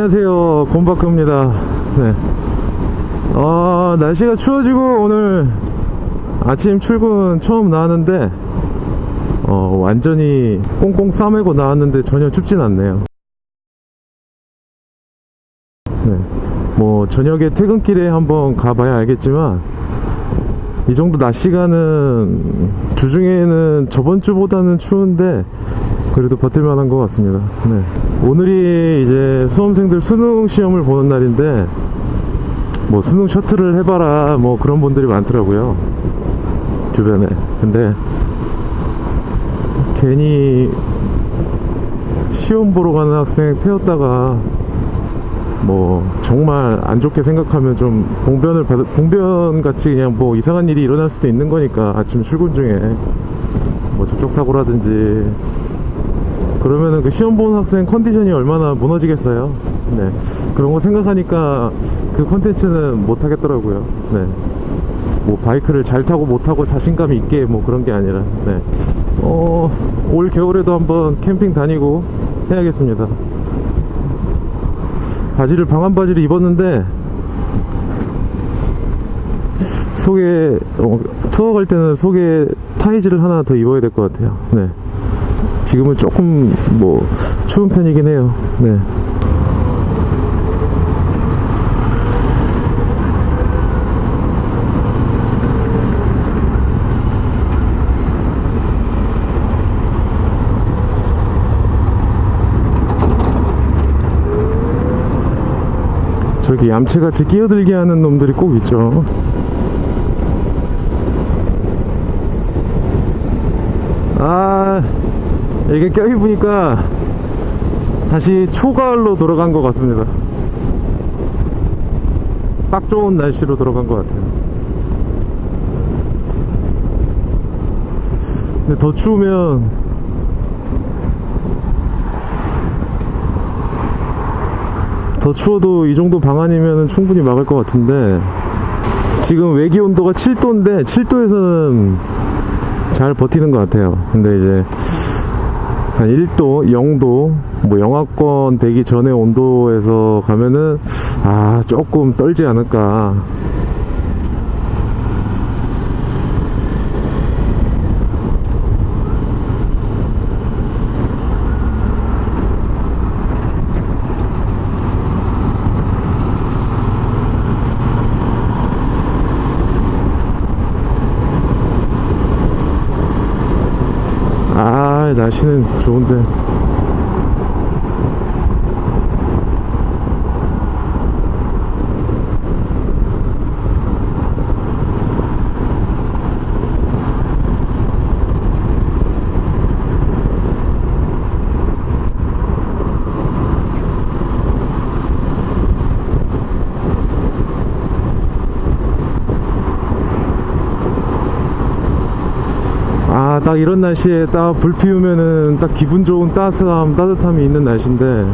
안녕하세요 곰바크입니다 네. 어, 날씨가 추워지고 오늘 아침 출근 처음 나왔는데 어, 완전히 꽁꽁 싸매고 나왔는데 전혀 춥진 않네요 네. 뭐 저녁에 퇴근길에 한번 가봐야 알겠지만 이 정도 낮 시간은 주중에는 저번 주보다는 추운데 그래도 버틸만한 것 같습니다. 네. 오늘이 이제 수험생들 수능 시험을 보는 날인데 뭐 수능 셔틀을 해봐라 뭐 그런 분들이 많더라고요 주변에. 근데 괜히 시험 보러 가는 학생 태웠다가 뭐 정말 안 좋게 생각하면 좀 봉변을 받 봉변 같이 그냥 뭐 이상한 일이 일어날 수도 있는 거니까 아침 출근 중에 뭐 접촉 사고라든지 그러면은 그 시험 보는 학생 컨디션이 얼마나 무너지겠어요. 네 그런 거 생각하니까 그 컨텐츠는 못 하겠더라고요. 네. 뭐 바이크를 잘 타고 못 타고 자신감 있게 뭐 그런 게 아니라 네. 어, 올 겨울에도 한번 캠핑 다니고 해야겠습니다. 바지를 방한 바지를 입었는데 속에 어, 투어 갈 때는 속에 타이즈를 하나 더 입어야 될 것 같아요. 네. 지금은 조금 뭐 추운 편이긴 해요. 네. 저렇게 얌체같이 끼어들게 하는 놈들이 꼭 있죠. 아, 이게 껴입으니까 다시 초가을로 돌아간 것 같습니다. 딱 좋은 날씨로 돌아간 것 같아요. 근데 더 추우면 더 추워도 이 정도 방안이면 충분히 막을 것 같은데 지금 외기 온도가 7도인데 7도에서는 잘 버티는 것 같아요. 근데 이제 한 1도, 0도, 뭐 영하권 되기 전에 온도에서 가면은 아 조금 떨지 않을까. 아 날씨는 좋은데 아, 딱 이런 날씨에 딱 불 피우면은 딱 기분 좋은 따스함, 따뜻함이 있는 날씨인데.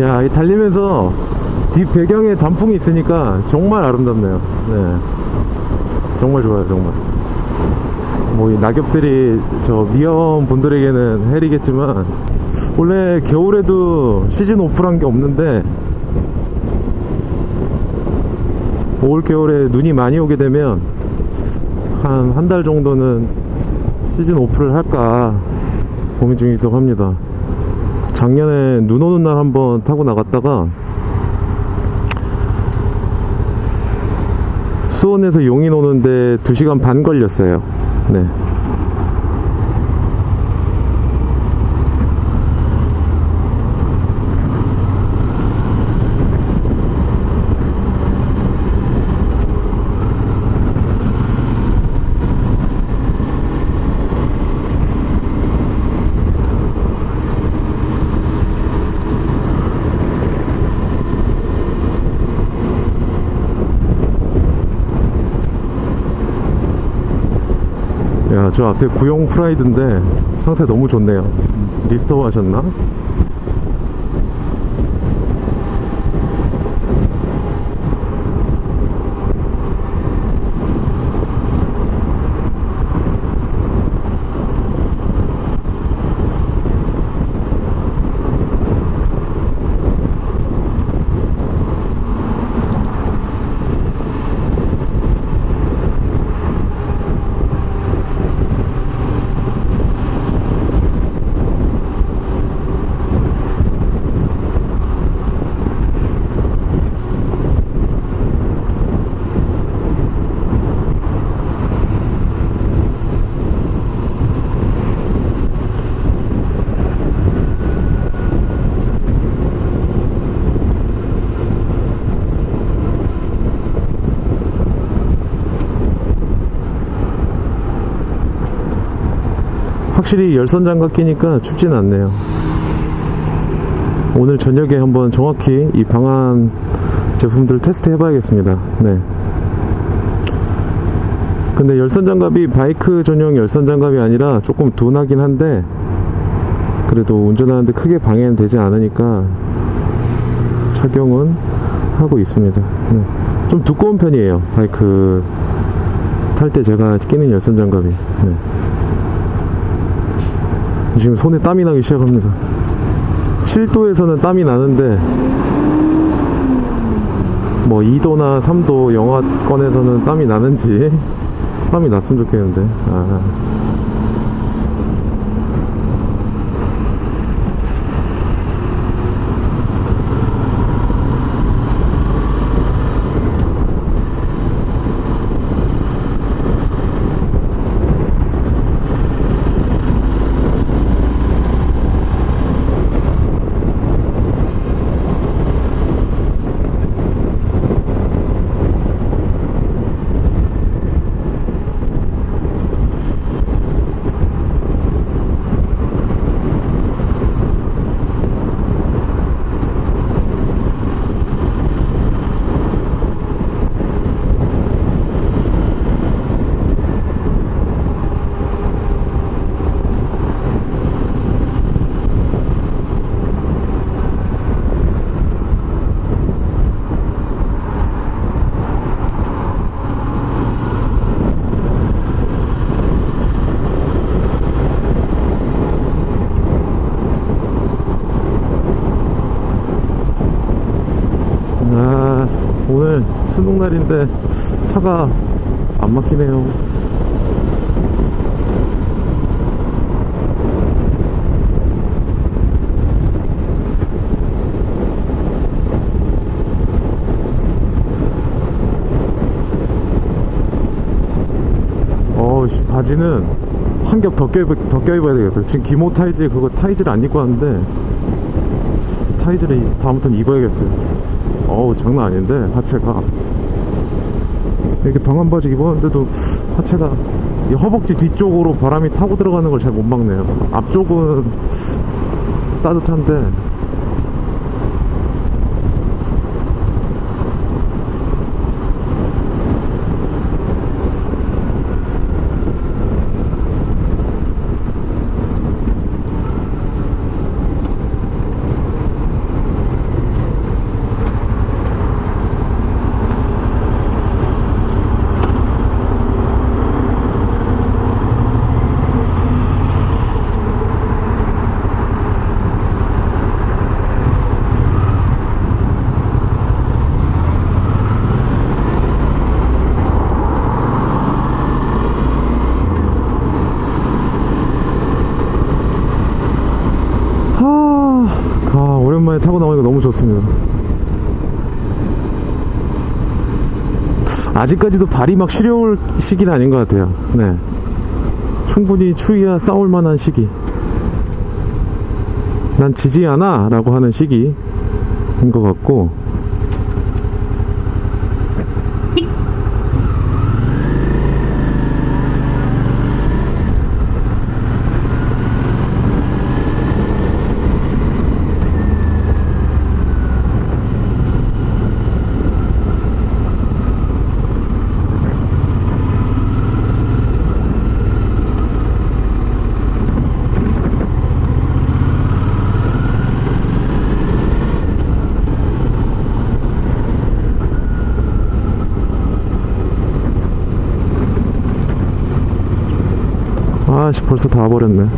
야, 이 달리면서 뒷 배경에 단풍이 있으니까 정말 아름답네요. 네. 정말 좋아요, 정말. 뭐, 이 낙엽들이 저 미연 분들에게는 헬이겠지만, 원래 겨울에도 시즌 오프란 게 없는데, 올 겨울에 눈이 많이 오게 되면, 한 한 달 정도는 시즌 오프를 할까 고민 중이기도 합니다. 작년에 눈 오는 날 한번 타고 나갔다가 수원에서 용인 오는데 2시간 반 걸렸어요. 네. 야, 저 앞에 구형 프라이드인데 상태 너무 좋네요. 리스토어 하셨나? 확실히 열선 장갑 끼니까 춥진 않네요. 오늘 저녁에 한번 정확히 이 방안 제품들 테스트 해봐야겠습니다. 네. 근데 열선 장갑이 바이크 전용 열선 장갑이 아니라 조금 둔하긴 한데 그래도 운전하는데 크게 방해는 되지 않으니까 착용은 하고 있습니다. 네. 좀 두꺼운 편이에요. 바이크 탈 때 제가 끼는 열선 장갑이. 네. 지금 손에 땀이 나기 시작합니다. 7도에서는 땀이 나는데 뭐 2도나 3도 영하권에서는 땀이 나는지 땀이 났으면 좋겠는데. 아. 아, 오늘 수능 날인데 차가 안 막히네요. 어우, 씨, 바지는 한겹더 껴입, 더 껴입어야 되겠다. 지금 기모 타이즈 그거 타이즈를 안 입고 왔는데 타이즈를 이- 다음부터는 입어야겠어요. 어우 장난 아닌데 하체가 이렇게 방한 바지 입었는데도 하체가 이 허벅지 뒤쪽으로 바람이 타고 들어가는 걸 잘 못 막네요. 앞쪽은 따뜻한데 하, 아, 오랜만에 타고 나오니까 너무 좋습니다. 아직까지도 발이 막 시려울 시기는 아닌 것 같아요. 네. 충분히 추위와 싸울 만한 시기. 난 지지 않아! 라고 하는 시기인 것 같고. 아씨, 벌써 다 와버렸네.